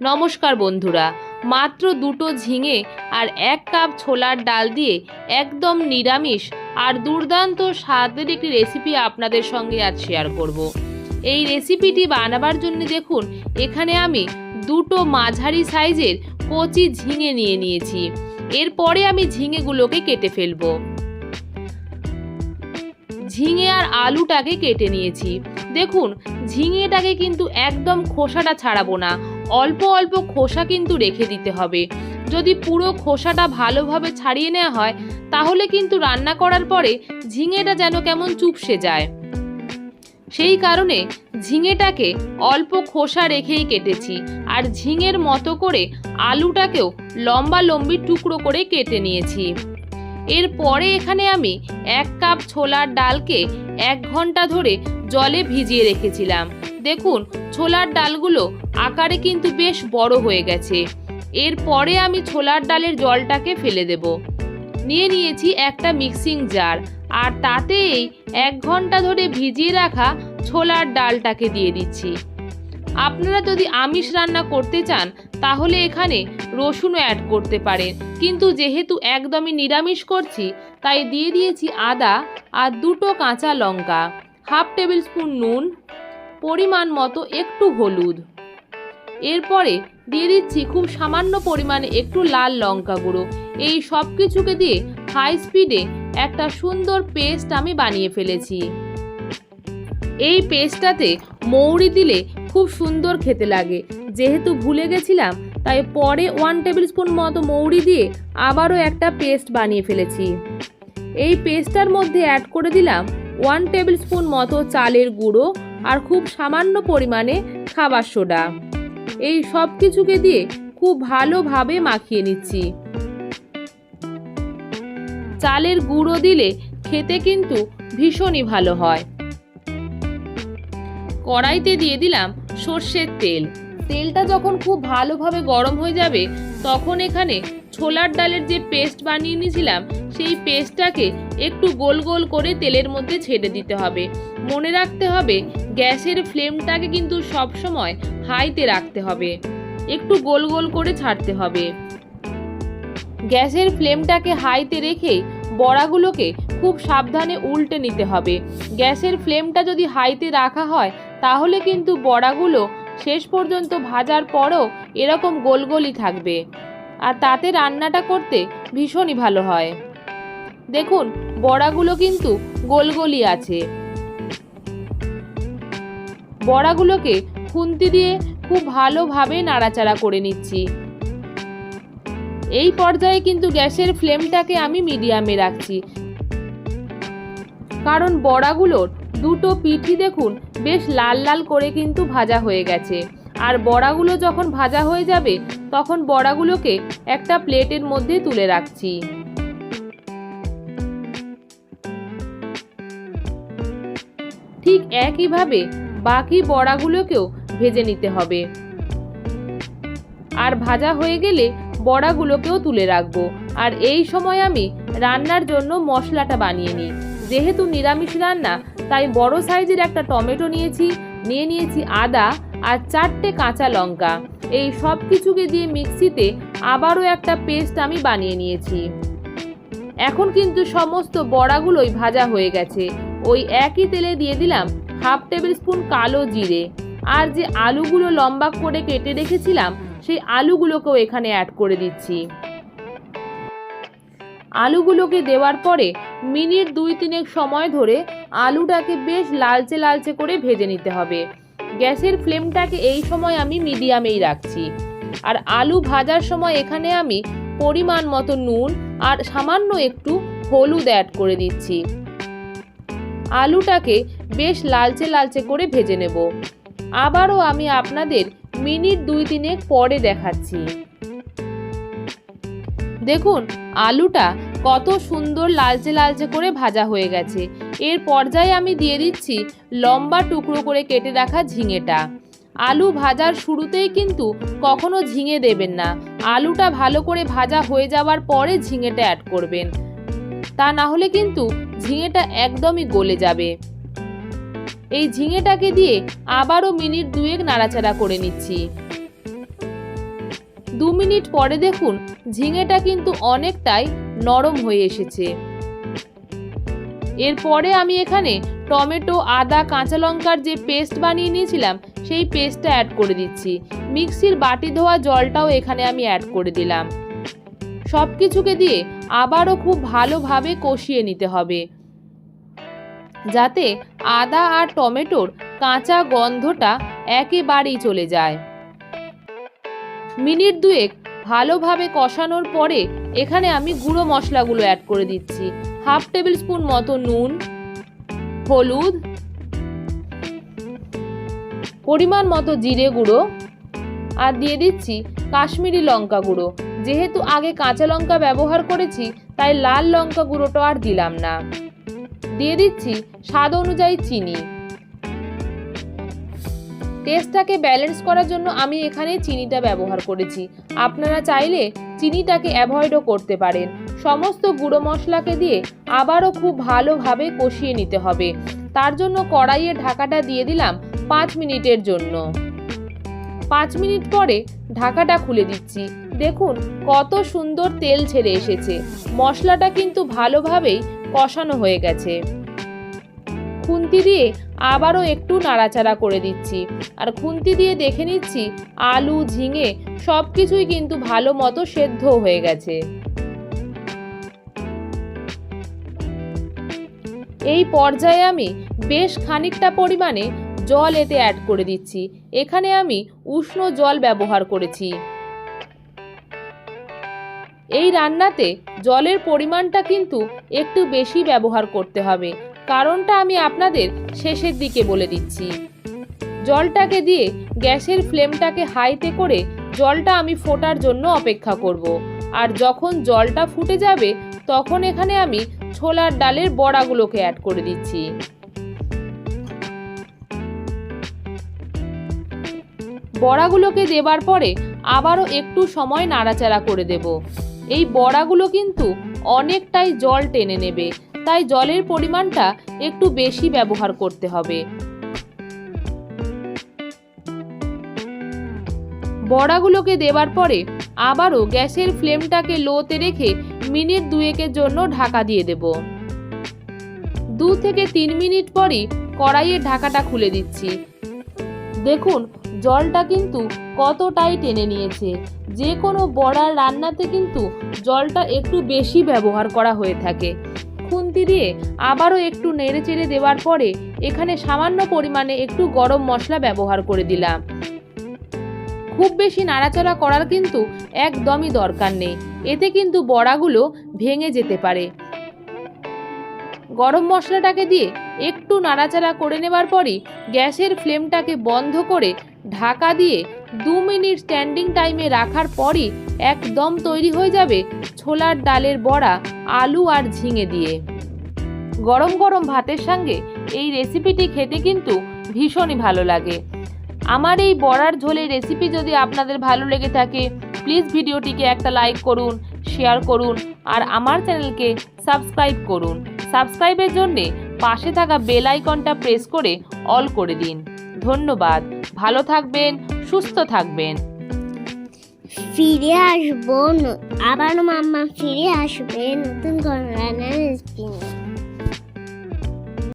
নমস্কার বন্ধুরা, মাত্র দুটো ঝিঙে আর এক কাপ ছোলার ডাল দিয়ে একদম নিরামিষ আর দুর্দান্ত স্বাদের একটি রেসিপি আপনাদের সঙ্গে আজ শেয়ার করব। এই রেসিপিটি বানাবার জন্য দেখুন, এখানে আমি দুটো মাঝারি সাইজের কচি ঝিঙে নিয়ে নিয়েছি। এরপরে আমি ঝিঙেগুলোকে কেটে ফেলব। ঝিঙে আর আলুটাকে কেটে নিয়েছি। দেখুন, ঝিঙেটাকে কিন্তু একদম খোসাটা ছাড়াবো না। অল্প অল্প খোসা কিন্তু রেখে দিতে হবে। যদি পুরো খোসাটা ভালোভাবে ছাড়িয়ে নেওয়া হয়, তাহলে কিন্তু রান্না করার পরে ঝিঙেটা যেন কেমন চুপসে যায়। সেই কারণে ঝিঙেটাকে অল্প খোসা রেখেই কেটেছি আর ঝিঙের মতো করে আলুটাকেও লম্বা লম্বি টুকরো করে কেটে নিয়েছি। এরপরে এখানে আমি এক কাপ ছোলার ডালকে এক ঘণ্টা ধরে জলে ভিজিয়ে রেখেছিলাম। দেখুন, ছোলার ডালগুলো আকারে কিন্তু বেশ বড় হয়ে গেছে। এরপরে আমি ছোলার ডালের জলটাকে ফেলে দেব। নিয়ে নিয়েছি একটা মিক্সিং জার আর তাতেই এক ঘণ্টা ধরে ভিজিয়ে রাখা ছোলার ডালটাকে দিয়ে দিচ্ছি। আপনারা যদি আমিষ রান্না করতে চান, তাহলে এখানে রসুনও অ্যাড করতে পারেন। কিন্তু যেহেতু একদমই নিরামিষ করছি, তাই দিয়ে দিয়েছি আদা আর দুটো কাঁচা লঙ্কা। হাফ টেবিল স্পুন নুন, পরিমাণ মতো একটু হলুদ। এরপরে দিয়ে দিচ্ছি খুব সামান্য পরিমাণে একটু লাল লঙ্কা গুঁড়ো। এই সব কিছুকে দিয়ে হাই স্পিডে একটা সুন্দর পেস্ট আমি বানিয়ে ফেলেছি। এই পেস্টটাতে মৌরি দিলে খুব সুন্দর খেতে লাগে। যেহেতু ভুলে গেছিলাম, তাই পরে ওয়ান টেবিল স্পুন মতো মৌরি দিয়ে আবারও একটা পেস্ট বানিয়ে ফেলেছি। এই পেস্টটার মধ্যে অ্যাড করে দিলাম ওয়ান টেবিল স্পুন মতো চালের গুঁড়ো আর খুব সামান্য পরিমাণে খাবার সোডা। এই সব কিছুকে দিয়ে খুব ভালোভাবে মাখিয়ে নিচ্ছি। চালের গুঁড়ো দিলে খেতে কিন্তু ভীষণই ভালো হয়। কড়াইতে দিয়ে দিলাম সর্ষের তেল। তেলটা যখন খুব ভালোভাবে গরম হয়ে যাবে, তখন এখানে ছোলার ডালের যে পেস্ট বানিয়ে নিয়েছিলাম, সেই পেস্টটাকে একটু গোল গোল করে তেলের মধ্যে ছেড়ে দিতে হবে। মনে রাখতে হবে, গ্যাসের ফ্লেমটাকে কিন্তু সব সময় হাইতে রাখতে হবে। একটু গোল গোল করে ছাড়তে হবে। গ্যাসের ফ্লেমটাকে হাইতে রেখে বড়াগুলোকে খুব সাবধানে উল্টে নিতে হবে। গ্যাসের ফ্লেমটা যদি হাইতে রাখা হয় তাহলে কিন্তু বড়াগুলো শেষ পর্যন্ত ভাজার পরও এরকম গোলগোলই থাকবে। আর তাতে রান্নাটা করতে ভীষণই ভালো হয়। দেখুন, বড়াগুলো কিন্তু গোলগোলই আছে। বড়াগুলোকে খুন্তি দিয়ে খুব ভালোভাবে নাড়াচাড়া করে নিচ্ছি। এই পর্যায়ে কিন্তু গ্যাসের ফ্লেমটাকে আমি মিডিয়ামে রাখছি। কারণ বড়াগুলোর দুটো পিঠি দেখুন, বেশ লাল লাল করে কিন্তু ভাজা হয়ে গেছে। আর বড়াগুলো যখন ভাজা হয়ে যাবে, তখন বড়াগুলোকে একটা প্লেটের মধ্যে তুলে রাখছি। ঠিক একইভাবে বাকি বড়াগুলোকেও ভেজে নিতে হবে। আর ভাজা হয়ে গেলে বড়াগুলোকেও তুলে রাখব। আর এই সময় আমি রান্নার জন্য মশলাটা বানিয়ে নিই। যেহেতু নিরামিষ রান্না তাই বড় সাইজের একটা টমেটো নিয়েছি, নিয়ে নিয়েছি আদা আর চারটে কাঁচা লঙ্কা। এই সব কিছুকে দিয়ে মিক্সিতে আবারও একটা পেস্ট আমি বানিয়ে নিয়েছি। এখন কিন্তু সমস্ত বড়াগুলোই ভাজা হয়ে গেছে। ওই একই তেলে দিয়ে দিলাম হাফ টেবিল স্পুন কালো জিরে। আর যে আলুগুলো লম্বা করে কেটে রেখেছিলাম, সেই আলুগুলোকেও এখানে অ্যাড করে দিচ্ছি। আলুগুলোকে দেওয়ার পরে মিনিট দুই তিনেক সময় ধরে আলুটাকে বেশ লালচে লালচে করে ভেজে নিতে হবে। গ্যাসের ফ্লেমটাকে এই সময় আমি মিডিয়ামেই রাখছি। আর আলু ভাজার সময় এখানে আমি পরিমাণ মতো নুন আর সামান্য একটু হলুদ অ্যাড করে দিচ্ছি। আলুটাকে বেশ লালচে লালচে করে ভেজে নেব। আবারও আমি আপনাদের মিনিট দুই তিনেক পরে দেখাচ্ছি। দেখুন, আলুটা কত সুন্দর লালচে লালচে করে ভাজা হয়ে গেছে। এর পর্যায়ে আমি দিয়ে দিচ্ছি লম্বা টুকরো করে কেটে রাখা ঝিঙেটা। আলু ভাজার শুরুতেই কিন্তু কখনো ঝিঙে দেবেন না। আলুটা ভালো করে ভাজা হয়ে যাওয়ার পরে ঝিঙেটা অ্যাড করবেন। তা না হলে কিন্তু ঝিঙেটা একদমই গলে যাবে। এই ঝিঙেটাকে দিয়ে আবারও মিনিট দুয়েক নাড়াচাড়া করে নিচ্ছি। দু মিনিট পরে দেখুন ঝিঙেটা কিন্তু অনেকটাই নরম হয়ে এসেছে। এরপরে আমি এখানে টমেটো, আদা, কাঁচা লঙ্কার যে পেস্ট বানিয়ে নিয়েছিলাম, সেই পেস্টটা অ্যাড করে দিচ্ছি। মিক্সির বাটি ধোয়া জলটাও এখানে আমি অ্যাড করে দিলাম। সব কিছুকে দিয়ে আবারও খুব ভালোভাবে কষিয়ে নিতে হবে। যাতে আদা আর টমেটোর কাঁচা গন্ধটা একেবারেই চলে যায়। মিনিট দুয়েক ভালোভাবে কষানোর পরে এখানে আমি গুঁড়ো মশলাগুলো অ্যাড করে দিচ্ছি। হাফ টেবিল স্পুন মতো নুন, হলুদ, পরিমাণ মতো জিরে গুঁড়ো, আর দিয়ে দিচ্ছি কাশ্মীরি লঙ্কা গুঁড়ো। যেহেতু আগে কাঁচা লঙ্কা ব্যবহার করেছি, তাই লাল লঙ্কা গুঁড়োটা আর দিলাম না। দিয়ে দিচ্ছি স্বাদ অনুযায়ী চিনি। টেস্টটাকে ব্যালেন্স করার জন্য আমি এখানে চিনিটা ব্যবহার করেছি। আপনারা চাইলে চিনিটাকে অ্যাভয়েডও করতে পারেন। সমস্ত গুঁড়ো মশলাকে দিয়ে আবারও খুব ভালোভাবে কষিয়ে নিতে হবে। তার জন্য কড়াইয়ে ঢাকাটা দিয়ে দিলাম পাঁচ মিনিটের জন্য। পাঁচ মিনিট পরে ঢাকাটা খুলে দিচ্ছি। দেখুন কত সুন্দর তেল ছেড়ে এসেছে। মশলাটা কিন্তু ভালোভাবেই কষানো হয়ে গেছে। খুন্তি দিয়ে আবারও একটু নাড়াচাড়া করে দিচ্ছি। আর খুন্তি দিয়ে দেখে নিচ্ছি আলু, ঝিঙে সব কিছুই কিন্তু ভালো মতো সেদ্ধ হয়ে গেছে। এই পর্যায়ে আমি বেশ খানিকটা পরিমাণে জল এতে অ্যাড করে দিচ্ছি। এখানে আমি উষ্ণ জল ব্যবহার করেছি। এই রান্নাতে জলের পরিমাণটা কিন্তু একটু বেশি ব্যবহার করতে হবে। কারণটা আমি আপনাদের শেষের দিকে বলে দিচ্ছি। জলটাকে দিয়ে গ্যাসের ফ্লেমটাকে হাইতে করে জলটা আমি ফোটার জন্য অপেক্ষা করব। আর যখন জলটা ফুটে যাবে, তখন এখানে আমি ছোলার ডালের বড়াগুলোকে অ্যাড করে দিচ্ছি। বড়াগুলোকে দেবার পরে আবারও একটু সময় নাড়াচাড়া করে দেব। এই বড়াগুলো কিন্তু অনেকটাই জল টেনে নেবে তাই জলের পরিমাণটা একটু বেশি ব্যবহার করতে হবে। বড়াগুলোকে দেবার পরে আবারও গ্যাসের ফ্লেমটাকে লোতে রেখে মিনিট দুয়েকের জন্য ঢাকা দিয়ে দেব। দু থেকে তিন মিনিট পরই কড়াইয়ের ঢাকাটা খুলে দিচ্ছি। দেখুন, জলটা কিন্তু কতটাই টেনে নিয়েছে। যে কোনো বড়ার রান্নাতে কিন্তু জলটা একটু বেশি ব্যবহার করা হয়ে থাকে। খুন্তি দিয়ে আবারও একটু নেড়ে চেড়ে দেওয়ার পরে এখানে সামান্য পরিমাণে একটু গরম মশলা ব্যবহার করে দিলাম। খুব বেশি নাড়াচাড়া করার কিন্তু একদমই দরকার নেই। এতে কিন্তু বড়াগুলো ভেঙে যেতে পারে। গরম মশলাটাকে দিয়ে একটু নাড়াচাড়া করে নেবার পরই গ্যাসের ফ্লেমটাকে বন্ধ করে ঢাকা দিয়ে দু মিনিট স্ট্যান্ডিং টাইমে রাখার পরই একদম তৈরি হয়ে যাবে ছোলার ডালের বড়া আলু আর ঝিঙে দিয়ে। গরম গরম ভাতের সঙ্গে এই রেসিপিটি খেতে কিন্তু ভীষণই ভালো লাগে। আমার এই বড়ার ঝোলের রেসিপি যদি আপনাদের ভালো লেগে থাকে প্লিজ ভিডিওটিকে একটা লাইক করুন শেয়ার করুন, আর আমার চ্যানেলকে সাবস্ক্রাইব করুন। সাবস্ক্রাইবের জন্যে পাশে থাকা বেল আইকনটা প্রেস করে অল করে দিন। ধন্যবাদ। ভালো থাকবেন, সুস্থ থাকবেন। ফিরে আসব আবার মাম্মা ফিরে আসবে নতুন কোনো রান্নার রেসিপি নিয়ে